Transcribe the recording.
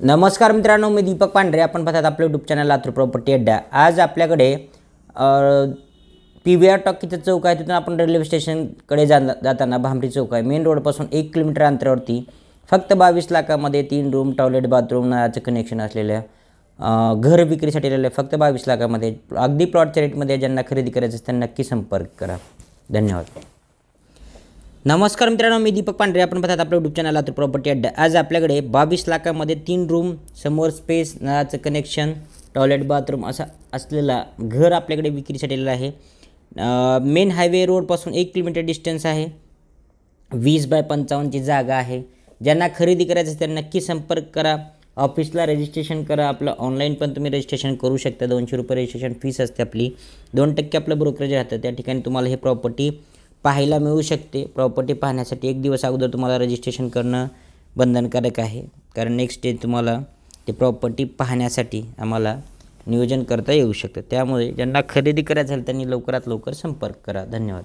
नमस्कार मित्रांनो मी दीपक पांढरे. आपण पाहतात आपलं यूट्यूब चॅनल लातूर प्रॉपर्टी अड्डा आज आपल्याकडे पी व्ही आर टॉकीचं चौक आहे. तिथून आपण रेल्वे स्टेशनकडे जा जाताना भांबरी चौक आहे. मेन रोडपासून एक किलोमीटर अंतरावरती फक्त बावीस लाखामध्ये तीन रूम टॉयलेट बाथरूम नळाचं कनेक्शन असलेलं घर विक्रीसाठी आलेलं आहे. फक्त बावीस लाखामध्ये. अगदी प्लॉटच्या रेटमध्ये ज्यांना खरेदी करायचं असतं त्यांना नक्की संपर्क करा. धन्यवाद. नमस्कार मित्रांनो मी दीपक पांढरे. आपण पाहतात आपलं युट्यूब चॅनल लातूर प्रॉपर्टी अड्डा. आज आपल्याकडे बावीस लाखामध्ये तीन रूम समोर स्पेस नळाचं कनेक्शन टॉयलेट बाथरूम असा असलेला घर आपल्याकडे विक्रीसाठी आलेलं आहे. मेन हायवे रोडपासून एक किलोमीटर डिस्टन्स आहे. वीस बाय पंचावन्नची जागा आहे. ज्यांना खरेदी करायचं असेल त्यांना नक्की संपर्क करा. ऑफिसला रजिस्ट्रेशन करा. आपलं ऑनलाईन पण तुम्ही रजिस्ट्रेशन करू शकता. दोनशे रुपये रजिस्ट्रेशन फीस असते आपली. दोन टक्के आपलं ब्रोकरेज राहतं. त्या ठिकाणी तुम्हाला हे प्रॉपर्टी पाहायला मिळू शकते. प्रॉपर्टी पाहण्यासाठी एक दिवस अगोदर तुम्हाला रजिस्ट्रेशन करणं बंधनकारक आहे. कारण नेक्स्ट डे तुम्हाला ते प्रॉपर्टी पाहण्यासाठी आम्हाला नियोजन करता येऊ शकतं. त्यामुळे ज्यांना खरेदी करायचं झालं त्यांनी लवकरात लवकर संपर्क करा. धन्यवाद.